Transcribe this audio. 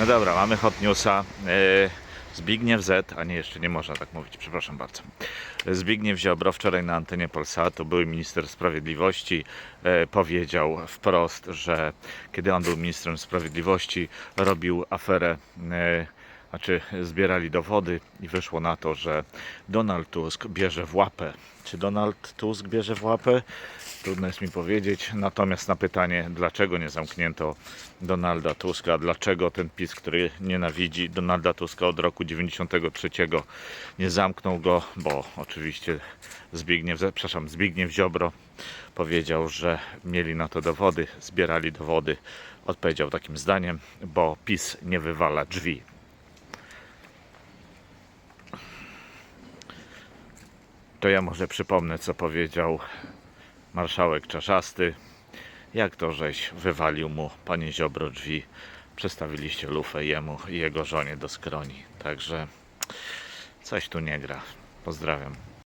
No dobra, mamy hot newsa. E, Zbigniew Z, a nie, jeszcze nie można tak mówić, przepraszam bardzo. Zbigniew Ziobro wczoraj na antenie Polsatu, były minister sprawiedliwości, e, powiedział wprost, że kiedy on był ministrem sprawiedliwości, robił aferę, e, znaczy zbierali dowody i wyszło na to, że Donald Tusk bierze w łapę. Czy Donald Tusk bierze w łapę? Trudno jest mi powiedzieć. Natomiast na pytanie, dlaczego nie zamknięto Donalda Tuska, dlaczego ten PiS, który nienawidzi Donalda Tuska od roku 93, nie zamknął go, bo oczywiście Zbigniew, przepraszam, Zbigniew Ziobro powiedział, że mieli na to dowody, zbierali dowody. Odpowiedział takim zdaniem, bo PiS nie wywala drzwi. To ja może przypomnę, co powiedział marszałek Czaszasty. Jak to, żeś wywalił mu, panie Ziobro, drzwi, przestawiliście lufę jemu i jego żonie do skroni. Także coś tu nie gra. Pozdrawiam.